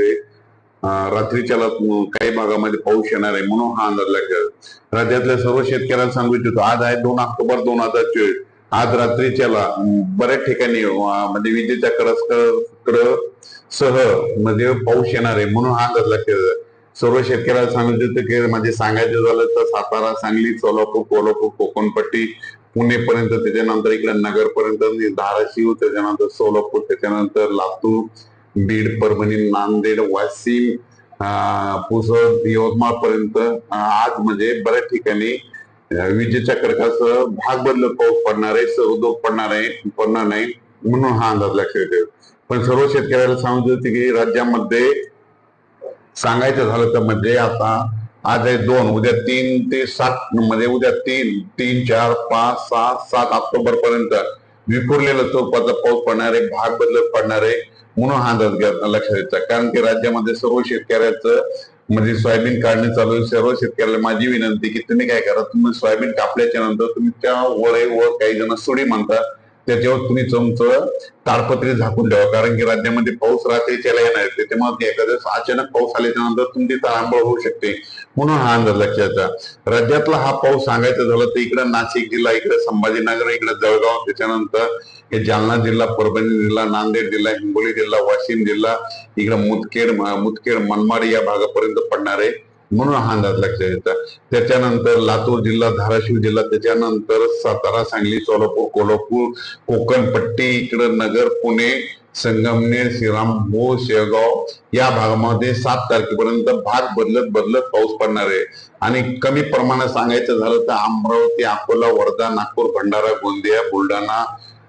होते अं, रात्रीच्याला काही भागामध्ये पाऊस येणार आहे म्हणून हा अंदाज लागला. राज्यातल्या सर्व शेतकऱ्यांना सांगू इच्छितो आज आहे दोन ऑक्टोबर दोन हजार चोवीस. आज रात्रीच्याला बऱ्याच ठिकाणी म्हणजे विजेच्या कडस्कर सह म्हणजे पाऊस येणार आहे म्हणून हा अंदाज लागला. सर्व शेतकऱ्याला सांगू इच्छितो की म्हणजे सांगायचं झालं तर सातारा सांगली सोलापूर कोल्हापूर कोकणपट्टी पुणेपर्यंत त्याच्यानंतर इकडे नगरपर्यंत धाराशिव त्याच्यानंतर सोलापूर त्याच्यानंतर लातूर बीड परभणी नांदेड वाशिम पुसद यवतमाळ पर्यंत आज म्हणजे बऱ्याच ठिकाणी विजेच्या कडकासह भाग बदलत पाऊस पडणार आहे सर्वदूर पडणार आहे पडणार नाही म्हणून हा अंदाज लक्षात येतो पण सर्व शेतकऱ्याला सांगत होते की राज्यामध्ये सांगायचं झालं तर म्हणजे आता आज आहे दोन उद्या तीन ते सात म्हणजे उद्या तीन तीन चार पाच सहा सात ऑक्टोबर पर्यंत विखुरलेलं स्वरूपाचा पाऊस पडणार आहे भाग बदलत पडणार आहे. म्हणून हा अंदाज लक्षात येतात कारण की राज्यामध्ये सर्व शेतकऱ्याचं म्हणजे सोयाबीन काढणे चालू आहे. सर्व शेतकऱ्याला माझी विनंती की तुम्ही काय करा तुम्ही सोयाबीन कापल्याच्या नंतर तुम्ही त्या वळे व काही जण सुडी म्हणतात त्याच्यावर तुम्ही तुमचं ताडपत्री झाकून ठेवा. कारण की राज्यामध्ये पाऊस रात्रीच्याला येणार आहे. त्याच्यामुळे एखाद्या अचानक पाऊस आल्याच्यानंतर तुमची तारांबळ होऊ शकते. म्हणून हा अंदाज लक्षात राज्यातला हा पाऊस सांगायचा झाला तर इकडे नाशिक जिल्हा इकडे संभाजीनगर इकडे जळगाव त्याच्यानंतर हे जालना जिल्हा परभणी जिल्हा नांदेड जिल्हा हिंगोली जिल्हा वाशिम जिल्हा इकडे मुदखेड मुदखेड मनमाड या भागापर्यंत पडणार आहे. म्हणून हा अंदाज लक्षात येतात त्याच्यानंतर लातूर जिल्हा धाराशिव जिल्हा त्याच्यानंतर सातारा सांगली सोलापूर कोल्हापूर कोकण पट्टी इकडे नगर पुणे संगमनेर श्रीरामपूर शेगाव या भागामध्ये सात तारखेपर्यंत भाग बदलत बदलत पाऊस पडणार आहे. आणि कमी प्रमाणात सांगायचं झालं तर अमरावती अकोला वर्धा नागपूर भंडारा गोंदिया बुलढाणा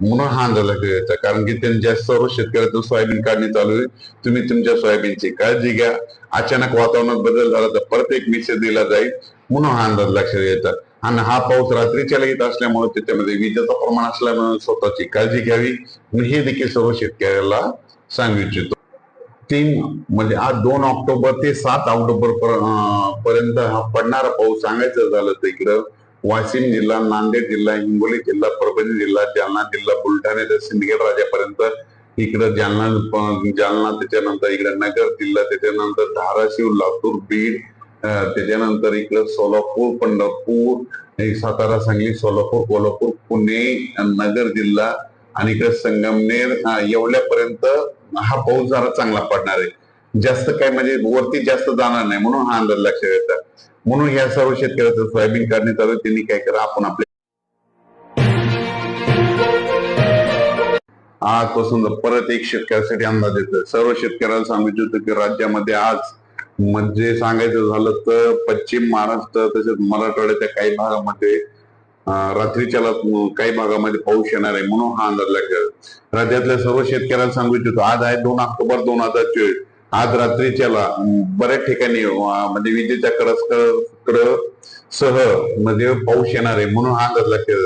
म्हणून हा अंदाज लक्षात कारण की त्यांच्या सर्व शेतकऱ्याचं सोयाबीन काढणी चालू आहे तुम्ही तुमच्या सोयाबीनची काळजी घ्या. अचानक वातावरणात बदल झाला तर परत एक मेसेज दिला जाईल. म्हणून हा अंदाज लक्षात येतात आणि हा पाऊस रात्रीच्या येत असल्यामुळे त्याच्यामध्ये विजेचं प्रमाण असल्यामुळे स्वतःची काळजी घ्यावी. हे देखील सर्व शेतकऱ्याला सांगू इच्छितो. तीन म्हणजे आज दोन ऑक्टोबर ते सात ऑक्टोबर पर्यंत हा पडणारा पाऊस सांगायचं झालं तर इकडं वाशिम जिल्हा नांदेड जिल्हा हिंगोली जिल्हा परभणी जिल्हा जालना जिल्हा बुलढाणा ते सिंदखेड राजापर्यंत इकडं जालना जालना त्याच्यानंतर इकडे नगर जिल्हा त्याच्यानंतर धाराशिव लातूर बीड त्याच्यानंतर इकडं सोलापूर पंढरपूर सातारा सांगली सोलापूर कोल्हापूर पुणे नगर जिल्हा आणि इकडे संगमनेर एवढ्यापर्यंत येवल्यापर्यंत हा पाऊस जरा चांगला पडणार आहे. जास्त काय म्हणजे वरती जास्त जाणार नाही म्हणून हा अंदाज लक्षात येतात म्हणून या सर्व शेतकऱ्याचं सोयाबीन काढणी चालू त्यांनी काय करा आपण आपले आजपासून परत एक शेतकऱ्यासाठी अंदाज येतो सर्व शेतकऱ्याला सांगू होतं की राज्यामध्ये आज म्हणजे सांगायचं झालं तर पश्चिम महाराष्ट्र तसेच मराठवाड्याच्या काही भागामध्ये रात्रीच्या काही भागामध्ये पाऊस येणार आहे म्हणून हा अंदाज लागला राज्यातल्या सर्व शेतकऱ्यांना सांगू इच्छितो आज आहे दोन ऑक्टोबर दोन हजार चोवीस. आज रात्रीच्याला बऱ्याच ठिकाणी म्हणजे विजेच्या सह म्हणजे पाऊस येणार आहे म्हणून हा अंदाज लागतो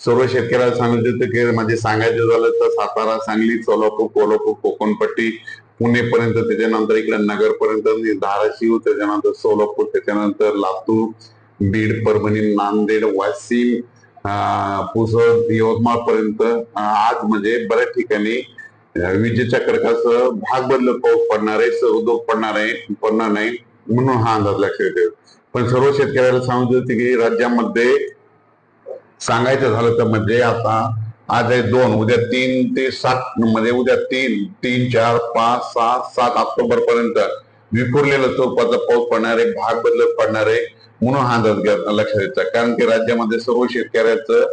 सर्व शेतकऱ्याला सांगितलं की म्हणजे सांगायचं झालं तर सातारा सांगली सोलापूर कोल्हापूर कोकणपट्टी पुणेपर्यंत त्याच्यानंतर इकडे नगरपर्यंत म्हणजे धाराशिव त्याच्यानंतर सोलापूर त्याच्यानंतर लातूर बीड परभणी नांदेड वाशिम अं, पुसद यवतमाळ पर्यंत आज म्हणजे बऱ्याच ठिकाणी विजेच्या कडकासह भाग बदलत पाऊस पडणार आहे उद्योग पडणार आहे पडणार नाही म्हणून हा अंदाज लक्षात येतो पण सर्व शेतकऱ्याला सांगत होते की राज्यामध्ये सांगायचं झालं तर म्हणजे आता आज आहे दोन उद्या तीन ते सात म्हणजे उद्या तीन तीन चार पाच सहा सात ऑक्टोबर पर्यंत विखुरलेलं स्वरूपाचा पाऊस पडणार आहे भाग बदलत पडणार आहे म्हणून हा अंदाज लक्षात येतात कारण की राज्यामध्ये सर्व शेतकऱ्याचं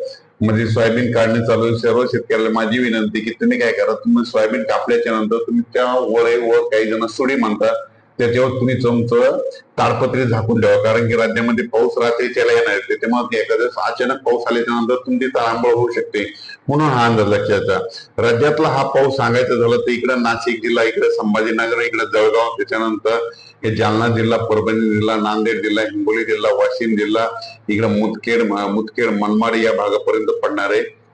म्हणजे सोयाबीन काढणे चालू आहे. सर्व शेतकऱ्याला माझी विनंती की तुम्ही काय करा तुम्ही सोयाबीन कापल्याच्या नंतर तुम्ही त्या वळे व काही जण सुडी म्हणतात त्याच्यावर तुम्ही तुमचं ताडपत्री झाकून ठेवा. कारण की राज्यामध्ये पाऊस रात्रीच्याला येणार आहे. एखाद्या अचानक पाऊस आल्याच्यानंतर तुमची तारांबळ होऊ शकते. म्हणून हा अंदाज लक्षात राज्यातला हा पाऊस सांगायचं झालं तर इकडं नाशिक जिल्हा इकडे संभाजीनगर इकडे जळगाव त्याच्यानंतर हे जालना जिल्हा परभणी जिल्हा नांदेड जिल्हा हिंगोली जिल्हा वाशिम जिल्हा इकडे मुदखेड मुदखेड मनमाड या भागापर्यंत पडणार आहे.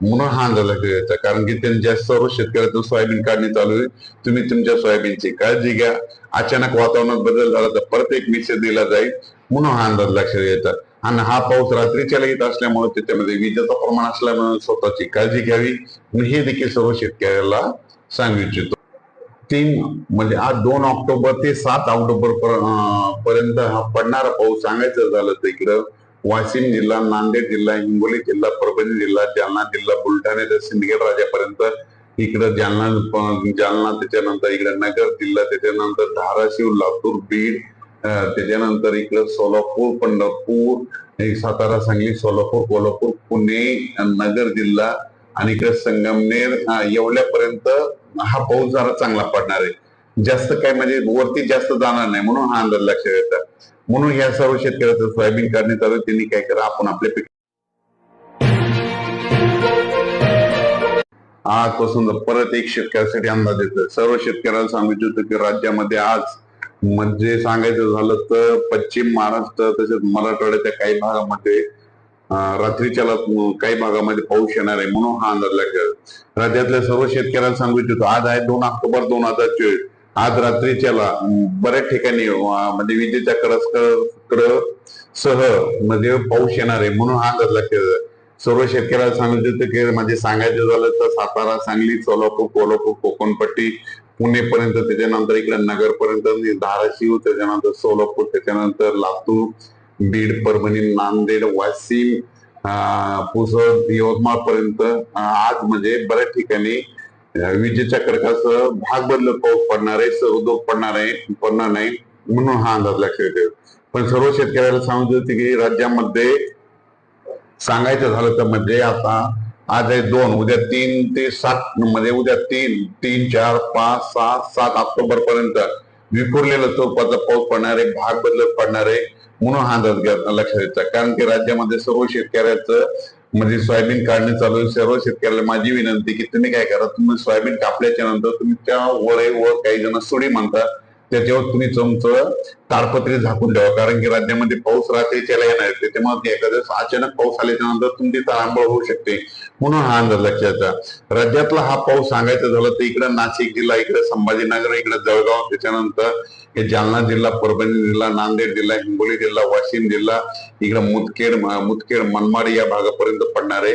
म्हणून हा अंदाज घ्यायचा कारण की त्यांच्या सर्व शेतकऱ्याचं सोयाबीन काढणी चालू आहे तुम्ही तुमच्या सोयाबीनची काळजी घ्या. अचानक वातावरणात बदल झाला तर परत एक मेसेज दिला जाईल. म्हणून हा अंदाज लक्षात घ्यायचा आणि हा पाऊस रात्रीच्या येत असल्यामुळे त्याच्यामध्ये विजेचं प्रमाण असल्यामुळे स्वतःची काळजी घ्यावी. मी हे देखील सर्व शेतकऱ्याला सांगू इच्छितो. तीन म्हणजे आज दोन ऑक्टोबर ते सात ऑक्टोबर पर्यंत हा पडणारा पाऊस सांगायचं झालं तर इकडं वाशिम जिल्हा नांदेड जिल्हा हिंगोली जिल्हा परभणी जिल्हा जालना जिल्हा बुलढाणा ते सिंदखेड राजापर्यंत इकडं जालना जालना त्याच्यानंतर इकडे नगर जिल्हा त्याच्यानंतर धाराशिव लातूर बीड त्याच्यानंतर इकडं सोलापूर पंढरपूर सातारा सांगली सोलापूर कोल्हापूर पुणे नगर जिल्हा आणि इकडे संगमनेर एवढ्यापर्यंत हा पाऊस जरा चांगला पडणार आहे. जास्त काय म्हणजे वरती जास्त जाणार नाही म्हणून हा अंदाज लक्षात येतात म्हणून या सर्व शेतकऱ्याचं सोयाबीन करण्यात आलं त्यांनी काय करा आपण आपल्या पीक आजपासून परत एक शेतकऱ्यासाठी अंदाज येतो सर्व शेतकऱ्याला सांगितलं होतं की राज्यामध्ये आज म्हणजे सांगायचं झालं तर पश्चिम महाराष्ट्र तसेच मराठवाड्याच्या काही भागामध्ये रात्रीच्या काही भागामध्ये पाऊस येणार आहे म्हणून हा अंदाज लागला. राज्यातल्या सर्व शेतकऱ्यांना सांगू इच्छितो आज आहे दोन ऑक्टोबर दोन हजार चोवीस. आज रात्रीच्याला बऱ्याच ठिकाणी म्हणजे विजेच्या कडस्कड सह म्हणजे पाऊस येणार आहे म्हणून हा अंदाज लागतो सर्व शेतकऱ्याला सांगितलं की म्हणजे सांगायचं झालं तर सातारा सांगली सोलापूर कोल्हापूर कोकणपट्टी पुणे पर्यंत त्याच्यानंतर इकडे नगरपर्यंत म्हणजे धाराशिव त्याच्यानंतर सोलापूर त्याच्यानंतर लातूर बीड परभणी नांदेड वाशिम अं, पुसद यवतमाळ पर्यंत आज म्हणजे बऱ्याच ठिकाणी विजेच्या कडकाचं भाग बदलत पाऊस पडणार आहे उद्योग पडणार आहे पडणार नाही म्हणून हा अंदाज लक्षात येतो पण सर्व शेतकऱ्याला सांगत होते की राज्यामध्ये सांगायचं झालं तर म्हणजे आता आज आहे दोन उद्या तीन ते सात म्हणजे उद्या तीन तीन चार पाच सहा सात ऑक्टोबर पर्यंत विखुरलेलं स्वरूपाचा पाऊस पडणार आहे भाग बदलत पडणार आहे म्हणून हा अंदाज लक्षात येतात कारण की राज्यामध्ये सर्व शेतकऱ्याचं म्हणजे सोयाबीन काढणे चालू आहे. सर्व शेतकऱ्याला माझी विनंती की तुम्ही काय करा तुम्ही सोयाबीन कापल्याच्या नंतर तुम्ही त्या वर काही जण सुडी म्हणतात त्याच्यावर तुम्ही तुमचं ताडपत्री झाकून ठेवा. कारण की राज्यामध्ये पाऊस रात्रीच्याला येणार आहे. त्याच्यामुळे एखाद्या अचानक पाऊस आल्याच्यानंतर तुमची तारांबळ होऊ शकते. म्हणून हा अंदाज लक्षात राज्यातला हा पाऊस सांगायचं झालं तर इकडे नाशिक जिल्हा इकडे संभाजीनगर इकडे जळगाव त्याच्यानंतर हे जालना जिल्हा परभणी जिल्हा नांदेड जिल्हा हिंगोली जिल्हा वाशिम जिल्हा इकडे मुदखेड मुदखेड मनमाड या भागापर्यंत पडणार आहे.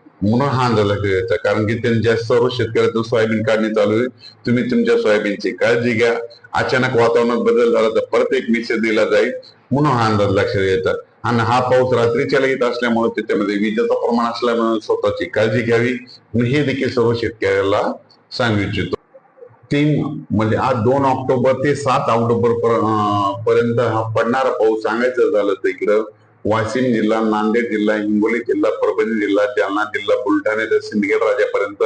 म्हणून हा अंदाज घ्यायचा कारण की त्यांच्या सर्व शेतकऱ्याचं सोयाबीन काढणी चालू आहे तुम्ही तुमच्या सोयाबीनची काळजी घ्या. अचानक वातावरणात बदल झाला तर परत एक मेसेज दिला जाईल. म्हणून हा अंदाज लक्षात येतात आणि हा पाऊस रात्रीच्या येत असल्यामुळे त्याच्यामध्ये विजेचं प्रमाण असल्यामुळे स्वतःची काळजी घ्यावी. मी हे देखील सर्व शेतकऱ्याला सांगू इच्छितो. तीन म्हणजे आज दोन ऑक्टोबर ते सात ऑक्टोबर पर- पर्यंत हा पडणारा पाऊस सांगायचं झालं तर इकडं वाशिम जिल्हा नांदेड जिल्हा हिंगोली जिल्हा परभणी जिल्हा जालना जिल्हा बुलढाणा ते सिंदखेड राजापर्यंत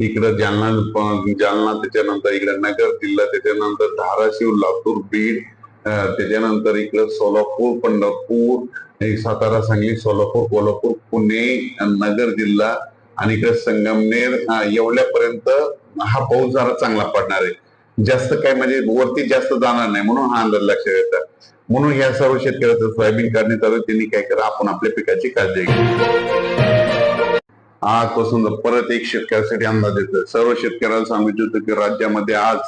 इकडं जालना जालना त्याच्यानंतर इकडे नगर जिल्हा त्याच्यानंतर धाराशिव लातूर बीड त्याच्यानंतर इकडं सोलापूर पंढरपूर सातारा सांगली सोलापूर कोल्हापूर पुणे नगर जिल्हा आणि इकडे संगमनेर एवढ्यापर्यंत येवल्यापर्यंत हा पाऊस जरा चांगला पडणार आहे. जास्त काय म्हणजे वरती जास्त जाणार नाही म्हणून हा अंदाज लक्षात येतात म्हणून या सर्व शेतकऱ्याचं सोयाबीन काढणी चालू त्यांनी काय करा आपण आपल्या पिकाची काळजी घ्या. आजपासून परत एक शेतकऱ्यासाठी अंदाज येतो सर्व शेतकऱ्याला सांगितलं होतं की राज्यामध्ये आज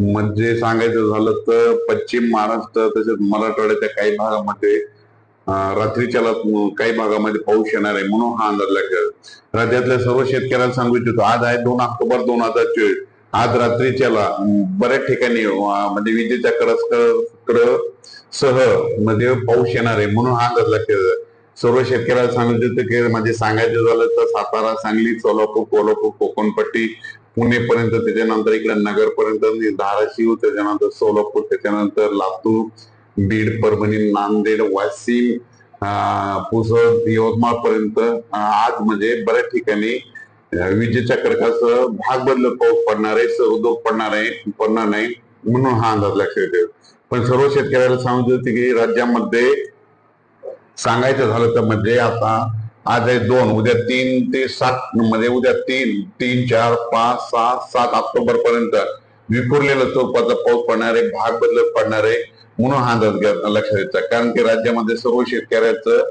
म्हणजे सांगायचं झालं तर पश्चिम महाराष्ट्र तसेच मराठवाड्याच्या काही भागामध्ये रात्रीच्या काही भागामध्ये पाऊस येणार आहे म्हणून हा अंदाज लागला. राज्यातल्या सर्व शेतकऱ्यांना सांगू इच्छितो. आज आहे दोन ऑक्टोबर दोन हजार चोवीस. आज रात्रीच्याला बऱ्याच ठिकाणी म्हणजे विजेच्या कडस्कड सह म्हणजे पाऊस येणार आहे म्हणून हा अंदाज केला सर्व शेतकऱ्याला सांगितलं की म्हणजे सांगायचं झालं तर सातारा सांगली सोलापूर कोल्हापूर कोकणपट्टी पुणे पर्यंत त्याच्यानंतर इकडे नगरपर्यंत पर्यंत धाराशिव त्याच्यानंतर सोलापूर त्याच्यानंतर लातूर बीड परभणी नांदेड वाशिम अं, पुसद यवतमाळ पर्यंत आज म्हणजे बऱ्याच ठिकाणी विजेच्या कडकाचं भाग बदलत पाऊस पडणार आहे उद्योग पडणार आहे पडणार नाही म्हणून हा अंदाज लक्षात येतो. पण सर्व शेतकऱ्याला सांगितलं होते की राज्यामध्ये सांगायचं झालं तर म्हणजे आता आज आहे दोन उद्या तीन ते सात म्हणजे उद्या तीन तीन चार पाच सहा सात ऑक्टोबर पर्यंत विखुरलेला स्वरूपाचा पाऊस पडणार आहे भाग बदलत पडणार आहे म्हणून हा अंदाज लक्षात येतात कारण की राज्यामध्ये सर्व शेतकऱ्याचं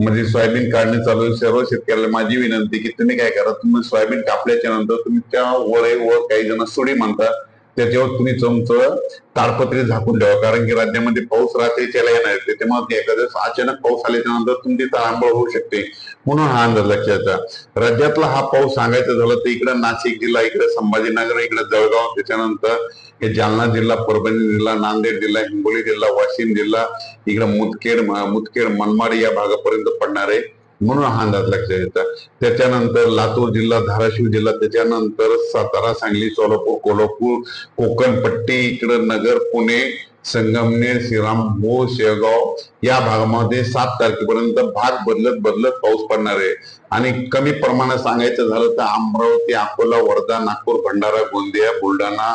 म्हणजे सोयाबीन काढणे चालू आहे. सर्व शेतकऱ्याला माझी विनंती की तुम्ही काय करा तुम्ही सोयाबीन कापल्याच्या नंतर तुम्ही त्या वळे वर काही जण सुडी म्हणतात त्याच्यावर तुम्ही तुमचं ताडपत्री झाकून ठेवा. कारण की राज्यामध्ये पाऊस रात्रीच्याला येणार आहे. त्याच्यामुळे एखाद्या अचानक पाऊस आल्याच्यानंतर तुमची तारांबळ होऊ शकते. म्हणून हा अंदाज लक्षात राज्यातला हा पाऊस सांगायचा झाला तर इकडं नाशिक जिल्हा इकडे संभाजीनगर इकडे जळगाव त्याच्यानंतर हे जालना जिल्हा परभणी जिल्हा नांदेड जिल्हा हिंगोली जिल्हा वाशिम जिल्हा इकडे मुदखेड मुदखेड मनमाड या भागापर्यंत पडणार आहे म्हणून हा अंदाज लक्षात येतात त्याच्यानंतर लातूर जिल्हा धाराशिव जिल्हा त्याच्यानंतर सातारा सांगली सोलापूर कोल्हापूर कोकण पट्टी इकडं नगर पुणे संगमनेर श्रीरामपूर शेगाव या भागामध्ये सात तारखेपर्यंत भाग बदलत बदलत पाऊस पडणार आहे. आणि कमी प्रमाणात सांगायचं झालं तर अमरावती अकोला वर्धा नागपूर भंडारा गोंदिया बुलढाणा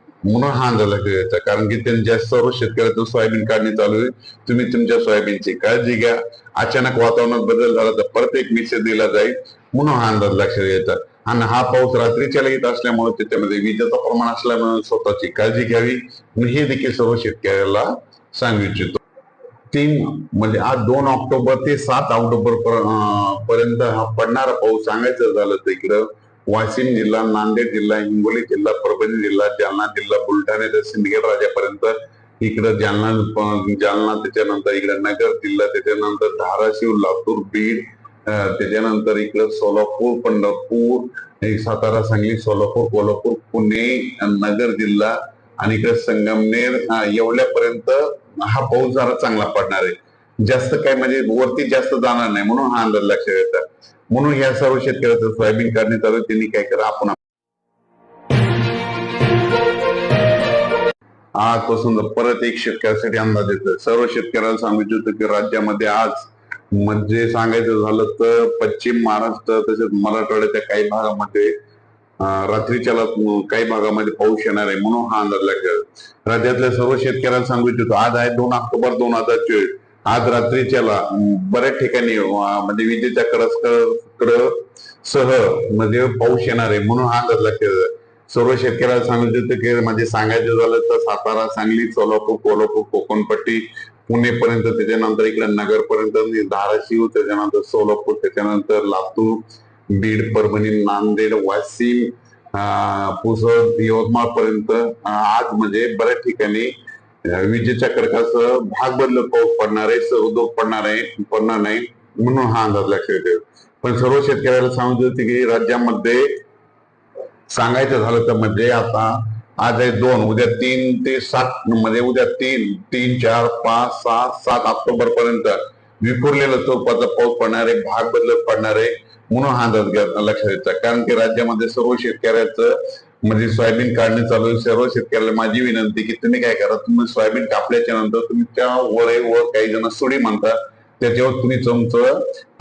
म्हणून हा झाला लक्षात यायचा कारण की त्यांच्या सर्व शेतकऱ्याचं सोयाबीन काढणी चालू आहे तुम्ही तुमच्या सोयाबीनची काळजी घ्या. अचानक वातावरणात बदल झाला तर परत एक मेसेज दिला जाईल. म्हणून हा अंदाज लक्षात येतात आणि हा पाऊस रात्रीच्या येत असल्यामुळे त्याच्यामध्ये विजेचं प्रमाण असल्यामुळे स्वतःची काळजी घ्यावी. मी हे देखील सर्व शेतकऱ्याला सांगू इच्छितो. तीन म्हणजे आज दोन ऑक्टोबर ते सात ऑक्टोबर पर्यंत हा पडणारा पाऊस सांगायचं झालं तर इकडं वाशिम जिल्हा नांदेड जिल्हा हिंगोली जिल्हा परभणी जिल्हा जालना जिल्हा बुलढाणा ते सिंदखेड राजापर्यंत इकडं जालना जालना त्याच्यानंतर इकडे नगर जिल्हा त्याच्यानंतर धाराशिव लातूर बीड त्याच्यानंतर इकडं सोलापूर पंढरपूर सातारा सांगली सोलापूर कोल्हापूर पुणे नगर जिल्हा आणि इकडे संगमनेर एवढ्यापर्यंत हा पाऊस जरा चांगला पडणार आहे. जास्त काय म्हणजे वरती जास्त जाणार नाही म्हणून हा अंदाज लक्षात येतात म्हणून या सर्व शेतकऱ्याचं सोयाबीन काढणे चालू त्यांनी काय करा आपण आजपासून परत एक शेतकऱ्यासाठी अंदाज येतो सर्व शेतकऱ्याला सांगू इच्छितो की राज्यामध्ये आज म्हणजे सांगायचं झालं तर पश्चिम महाराष्ट्र तसेच मराठवाड्याच्या काही भागामध्ये रात्रीच्या काही भागामध्ये पाऊस येणार आहे म्हणून हा अंदाज लागला राज्यातल्या सर्व शेतकऱ्यांना सांगू इच्छितो आज आहे दोन ऑक्टोबर दोन हजार चोवीस. आज रात्रीच्याला बऱ्याच ठिकाणी म्हणजे विजेच्या कडस्कड सह म्हणजे पाऊस येणार आहे म्हणून हा अंदाज लागतो सर्व शेतकऱ्याला सांगितलं की म्हणजे सांगायचं झालं तर सातारा सांगली सोलापूर कोल्हापूर कोकणपट्टी पुणेपर्यंत त्याच्यानंतर इकडे नगरपर्यंत म्हणजे धाराशिव त्याच्यानंतर सोलापूर त्याच्यानंतर लातूर बीड परभणी नांदेड वाशिम अं, पुसद यवतमाळ पर्यंत आज म्हणजे बऱ्याच ठिकाणी विजेच्या कडकासह भाग बदलत पाऊस पडणार आहे उद्योग पडणार आहे पडणार नाही म्हणून हा अंदाज लक्षात येतो पण सर्व शेतकऱ्याला सांगत होते की राज्यामध्ये सांगायचं झालं तर म्हणजे आता आज आहे दोन उद्या तीन ते सात मध्ये उद्या तीन तीन चार पाच सहा सात ऑक्टोबर पर्यंत विखुरलेलं स्वरूपाचा पाऊस पडणार आहे भाग बदलत पडणार आहे म्हणून हा अंदाज लक्षात येतात कारण की राज्यामध्ये सर्व शेतकऱ्याचं म्हणजे सोयाबीन काढणे चालू आहे. सर्व शेतकऱ्याला माझी विनंती की तुम्ही काय करा तुम्ही सोयाबीन कापल्याच्या नंतर तुम्ही त्या वळे व काही जण सुडी म्हणतात त्याच्यावर तुम्ही चमच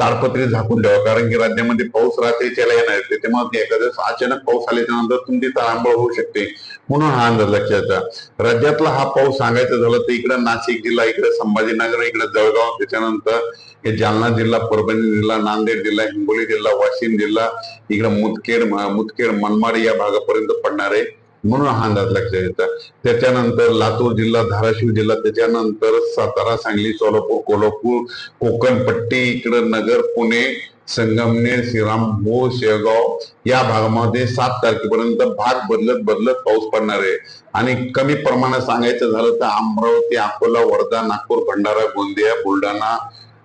ताडपत्री झाकून ठेवा. कारण की राज्यामध्ये पाऊस रात्रीच्याला येणार आहे त्याच्यामुळे एखाद्या अचानक पाऊस आल्याच्यानंतर तुमची तारांबळ होऊ शकते. म्हणून हा अंदाज लक्षात राज्यातला हा पाऊस सांगायचा झाला तर इकडे नाशिक जिल्हा इकडे संभाजीनगर इकडे जळगाव त्याच्यानंतर हे जालना जिल्हा परभणी जिल्हा नांदेड जिल्हा हिंगोली जिल्हा वाशिम जिल्हा इकडे मुदखेड मुदखेड मनमाड या भागापर्यंत पडणार आहे. म्हणून हा अंदाज लक्षात येतात त्याच्यानंतर लातूर जिल्हा धाराशिव जिल्हा त्याच्यानंतर सातारा सांगली सोलापूर कोल्हापूर कोकण पट्टी नगर पुणे संगमनेर श्रीरामपूर शेगाव या भागामध्ये सात तारखेपर्यंत भाग बदलत बदलत पाऊस पडणार आहे. आणि कमी प्रमाणात सांगायचं झालं तर अमरावती अकोला वर्धा नागपूर भंडारा गोंदिया बुलढाणा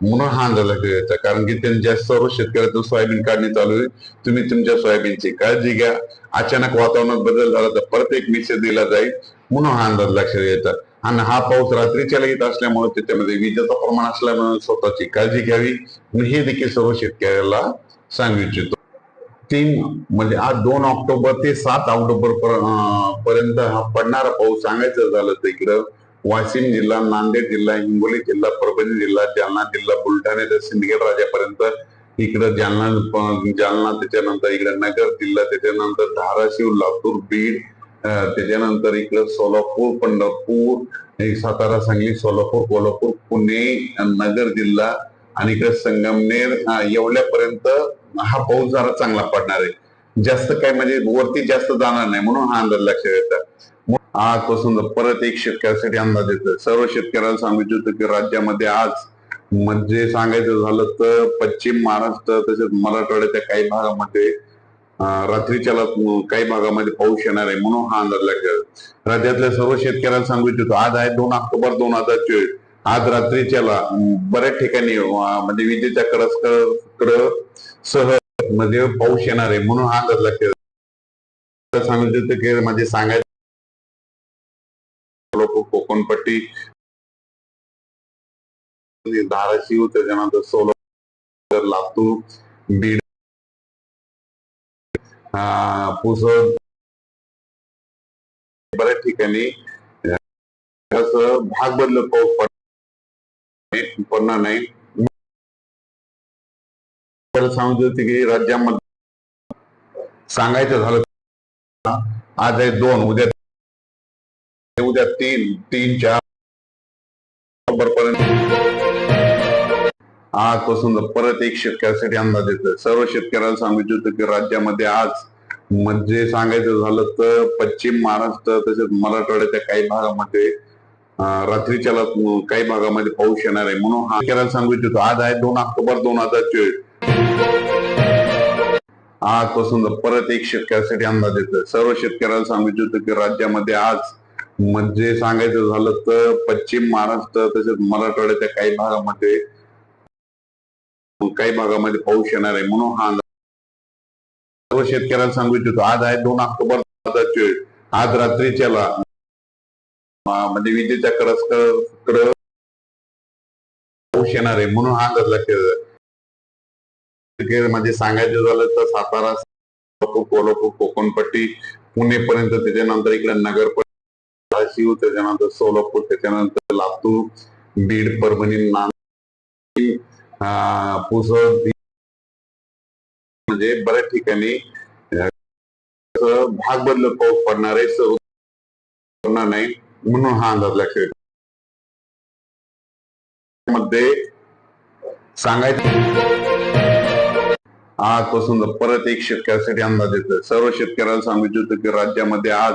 म्हणून हा अंदाज घ्यायचा कारण की त्यांच्या सर्व शेतकऱ्यातून सोयाबीन काढणी चालू आहे तुम्ही तुमच्या सोयाबीनची काळजी घ्या. अचानक वातावरणात बदल झाला तर परत एक मेसेज दिला जाईल. म्हणून हा अंदाज लक्षात घ्यायचा आणि हा पाऊस रात्रीच्या येत असल्यामुळे त्याच्यामध्ये विजेचं प्रमाण असल्यामुळे स्वतःची काळजी घ्यावी. मी हे देखील सर्व शेतकऱ्याला सांगू इच्छितो. तीन म्हणजे आज दोन ऑक्टोबर ते सात ऑक्टोबर पर्यंत हा पडणारा पाऊस सांगायचं झालं तर इकडं वाशिम जिल्हा नांदेड जिल्हा हिंगोली जिल्हा परभणी जिल्हा जालना जिल्हा बुलढाणा ते सिंदखेड राजापर्यंत इकडं जालना जालना त्याच्यानंतर इकडे नगर जिल्हा त्याच्यानंतर धाराशिव लातूर बीड त्याच्यानंतर इकडं सोलापूर पंढरपूर सातारा सांगली सोलापूर कोल्हापूर पुणे नगर जिल्हा आणि इकडे संगमनेर एवढ्यापर्यंत हा पाऊस जरा चांगला पडणार आहे. जास्त काय म्हणजे वरती जास्त जाणार नाही म्हणून हा अंदाज लक्षात येतात आजपासून जर परत एक शेतकऱ्यासाठी अंदाज येतो सर्व शेतकऱ्याला सांगितलं होतं की राज्यामध्ये आज म्हणजे सांगायचं झालं तर पश्चिम महाराष्ट्र तसेच मराठवाड्याच्या काही भागामध्ये रात्रीच्या काही भागामध्ये पाऊस येणार आहे म्हणून हा अंदाज लागला राज्यातल्या सर्व शेतकऱ्याला सांगू इच्छितो आज आहे दोन ऑक्टोबर दोन हजार चोवीस. आज रात्रीच्याला बऱ्याच ठिकाणी म्हणजे विजेच्या कडस सह म्हणजे पाऊस येणार आहे म्हणून हा अंदाज लक्षात येतो. सांगू इच्छितो की म्हणजे सांगायचं लोक कोकणपट्टी धाराशिव त्याच्यानंतर सोलापूर लातूर बीड पुसद बऱ्याच ठिकाणी असं भाग बदलत पाऊस पडणार पडणार नाही. त्याला सांगत होते की राज्यामध्ये सांगायचं झालं आज आहे दोन उद्या उद्या तीन तीन चार ऑक्टोबर पर्यंत आजपासून जर परत एक शेतकऱ्यासाठी अंदाज येतो सर्व शेतकऱ्याला सांगू इच्छितो की राज्यामध्ये आज म्हणजे सांगायचं झालं तर पश्चिम महाराष्ट्र तसेच मराठवाड्याच्या काही भागामध्ये रात्रीच्या काही भागामध्ये पाऊस येणार आहे म्हणून हा शेतकऱ्याला सांगू इच्छितो आज आहे दोन ऑक्टोबर दोन हजार चोवीस. आजपासून जर परत एक शेतकऱ्यासाठी अंदाज येतो सर्व शेतकऱ्याला सांगू इच्छितो की राज्यामध्ये आज म्हणजे सांगायचं झालं तर पश्चिम महाराष्ट्र तसेच मराठवाड्याच्या काही भागामध्ये काही भागामध्ये पाऊस येणार आहे म्हणून हा सर्व शेतकऱ्याला सांगू इच्छितो. आज आहे दोन ऑक्टोबर आज रात्रीच्या म्हणजे विजेच्या कडस पाऊस येणार आहे म्हणून हा अंदाज लक्षात म्हणजे सांगायचं झालं तर सातारा कोल्हापूर कोकणपट्टी पुणे पर्यंत त्याच्यानंतर इकडे नगर धाराशिव त्याच्यानंतर सोलापूर त्याच्यानंतर लातूर बीड परभणी नांदेड पुसद म्हणजे बऱ्याच ठिकाणी भाग बदल पाऊस पडणार आहे सर्व पडणार नाही म्हणून हा अंदाज लक्षात मध्ये सांगायचं आजपासून परत एक शेतकऱ्यासाठी अंदाज येतो सर्व शेतकऱ्याला सांगितलं होतं की राज्यामध्ये आज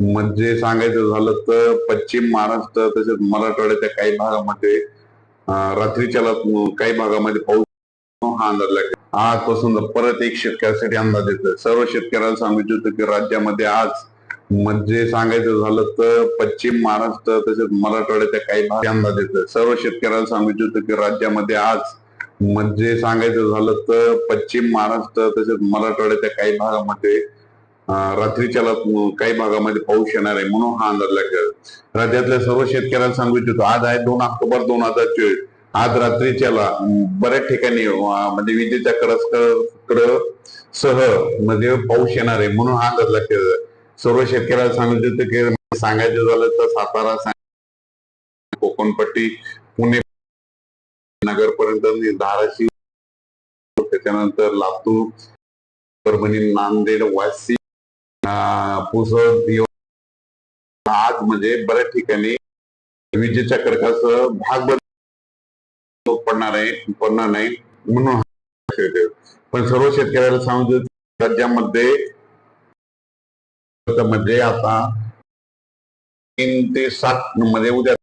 म्हणजे सांगायचं झालं तर पश्चिम महाराष्ट्र तसेच मराठवाड्याच्या काही भागामध्ये रात्रीच्या काही भागामध्ये पाऊस हा अंदाज लागेल. आजपासून परत एक शेतकऱ्यासाठी अंदाज येतो सर्व शेतकऱ्याला सांगू इच्छितो की राज्यामध्ये आज म्हणजे सांगायचं झालं तर पश्चिम महाराष्ट्र तसेच मराठवाड्याच्या काही भाग अंदाज येतो सर्व शेतकऱ्याला सांगू इच्छितो की राज्यामध्ये आज म्हणजे सांगायचं झालं तर पश्चिम महाराष्ट्र तसेच मराठवाड्याच्या काही भागामध्ये रात्रीच्याला रात्रीच्या काही भागामध्ये पाऊस येणार आहे म्हणून हा अंदाज लागेल. राज्यातल्या सर्व शेतकऱ्यांना सांगू इच्छितो आज आहे दोन ऑक्टोबर दोन हजार चोवीस. आज रात्रीच्याला बऱ्याच ठिकाणी म्हणजे विजेच्या कडक सह म्हणजे पाऊस येणार आहे म्हणून हा अंदाज लागेल. सर्व शेतकऱ्याला सांगू इच्छितो की म्हणजे सांगायचं झालं तर सातारा कोकणपट्टी पुणे नगरपर्यंत म्हणजे धाराशिव त्याच्यानंतर लातूर परभणी नांदेड वाशी पुसद आज म्हणजे बऱ्याच ठिकाणी विजेच्या कडकासह भाग पडणार आहे पडणार नाही म्हणून पण सर्व शेतकऱ्याला सांगतो राज्यामध्ये म्हणजे आता तीन ते सात मध्ये उद्या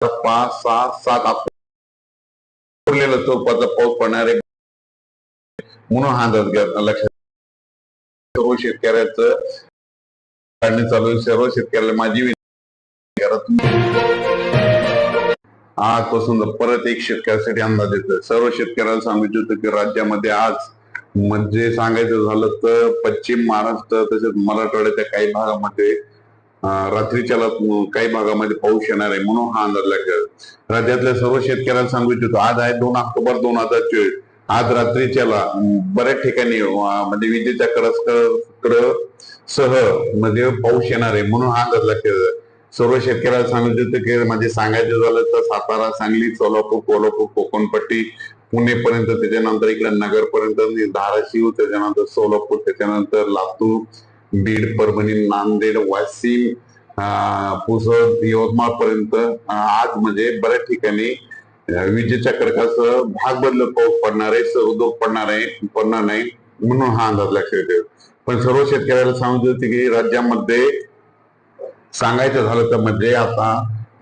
पाच सहा सात ऑक्टोबर चौपाचा पाऊस पडणार आहे म्हणून हा अंदाज लक्षात सर्व शेतकऱ्याचं काढणे चालू आहे. सर्व शेतकऱ्याला माझी विनंती आजपासून परत एक शेतकऱ्यासाठी अंदाज येतो सर्व शेतकऱ्याला सांगू होतं की राज्यामध्ये आज म्हणजे सांगायचं झालं तर पश्चिम महाराष्ट्र तसेच मराठवाड्याच्या काही भागामध्ये रात्रीच्या काही भागामध्ये पाऊस येणार आहे म्हणून हा अंदाज लागला. राज्यातल्या सर्व शेतकऱ्यांना सांगू इच्छितो आज आहे दोन ऑक्टोबर दोन हजार चोवीस. आज रात्रीच्याला बऱ्याच ठिकाणी म्हणजे विजेच्या कडक सह म्हणजे पाऊस येणार आहे म्हणून हा अंदाज लागेल सर्व शेतकऱ्याला सांगू की म्हणजे सांगायचं झालं तर सातारा सांगली सोलापूर कोल्हापूर कोकणपट्टी पुणे पर्यंत त्याच्यानंतर इकडे नगरपर्यंत म्हणजे धाराशिव त्याच्यानंतर सोलापूर त्याच्यानंतर लातूर बीड परभणी नांदेड वाशिम अं, पुसद यवतमाळ पर्यंत आज म्हणजे बऱ्याच ठिकाणी विजेच्या कडकाचं भाग बदलत पाऊस पडणार आहे उद्योग पडणार आहे पडणार नाही म्हणून हा अंदाज लक्षात येतो पण सर्व शेतकऱ्याला सांगू की राज्यामध्ये सांगायचं झालं तर म्हणजे आता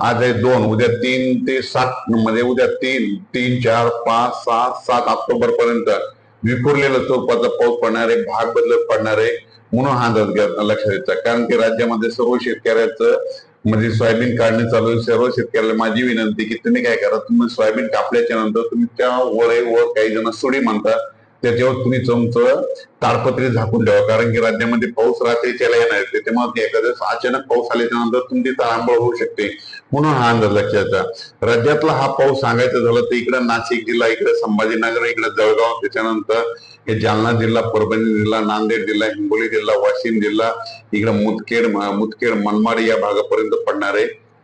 आज आहे दोन उद्या तीन ते सात म्हणजे उद्या तीन तीन चार पाच सहा सात ऑक्टोबर पर्यंत विखुरलेलं स्वरूपाचा पाऊस पडणार आहे भाग बदलत पडणार आहे म्हणून हा अंदाज लक्षात येतो कारण की राज्यामध्ये सर्व शेतकऱ्याचं म्हणजे सोयाबीन काढणे चालू आहे. सर्व शेतकऱ्याला माझी विनंती की तुम्ही काय करा तुम्ही सोयाबीन कापल्याच्या नंतर तुम्ही त्या वर वर काही जण सुडी म्हणतात त्याच्यावर तुम्ही तुमचं ताडपत्री झाकून ठेवा. कारण की राज्यामध्ये पाऊस रात्रीच्याला येणार आहे. त्याच्यामुळे एखाद्या अचानक पाऊस आल्याच्यानंतर तुमची तारांबळ होऊ शकते. म्हणून हा अंदाज लक्षात राज्यातला हा पाऊस सांगायचा झालं तर इकडे नाशिक जिल्हा इकडे संभाजीनगर इकडे जळगाव त्याच्यानंतर हे जालना जिल्हा परभणी जिल्हा नांदेड जिल्हा हिंगोली जिल्हा वाशिम जिल्हा इकडे मुदखेड मुदखेड मनमाड या भागापर्यंत पडणार आहे.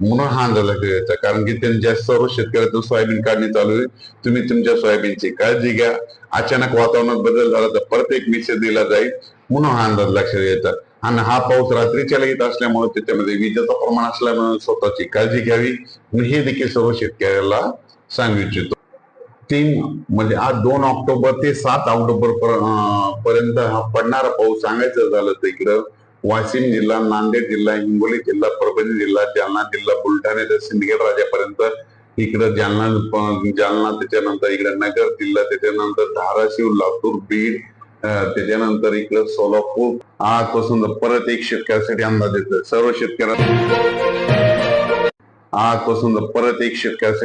म्हणून हा अंदाज घ्यायचा कारण की त्यांच्या सर्व शेतकऱ्याचं सोयाबीन काढणी चालू आहे तुम्ही तुमच्या सोयाबीनची काळजी घ्या. अचानक वातावरणात बदल झाला तर परत एक मेसेज दिला जाईल. म्हणून हा अंदाज लक्षात घ्यायचा आणि हा पाऊस रात्रीच्या येत असल्यामुळे त्याच्यामध्ये विजेचं प्रमाण असल्यामुळे स्वतःची काळजी घ्यावी. मी हे देखील सर्व शेतकऱ्याला सांगू इच्छितो. तीन म्हणजे आज दोन ऑक्टोबर ते सात ऑक्टोबर पर- पर्यंत हा पडणारा पाऊस सांगायचं झालं तर इकडं वाशिम जिल्हा नांदेड जिल्हा हिंगोली जिल्हा परभणी जिल्हा जालना जिल्हा बुलढाणा ते सिंदखेड राजापर्यंत इकडं जालना जालना त्याच्यानंतर इकडे नगर जिल्हा त्याच्यानंतर धाराशिव लातूर बीड त्याच्यानंतर इकडं सोलापूर. आजपासून परत एक शेतकऱ्यासाठी अंदाज येतो सर्व शेतकऱ्यांना आजपासून परत एक शेतकऱ्यासाठी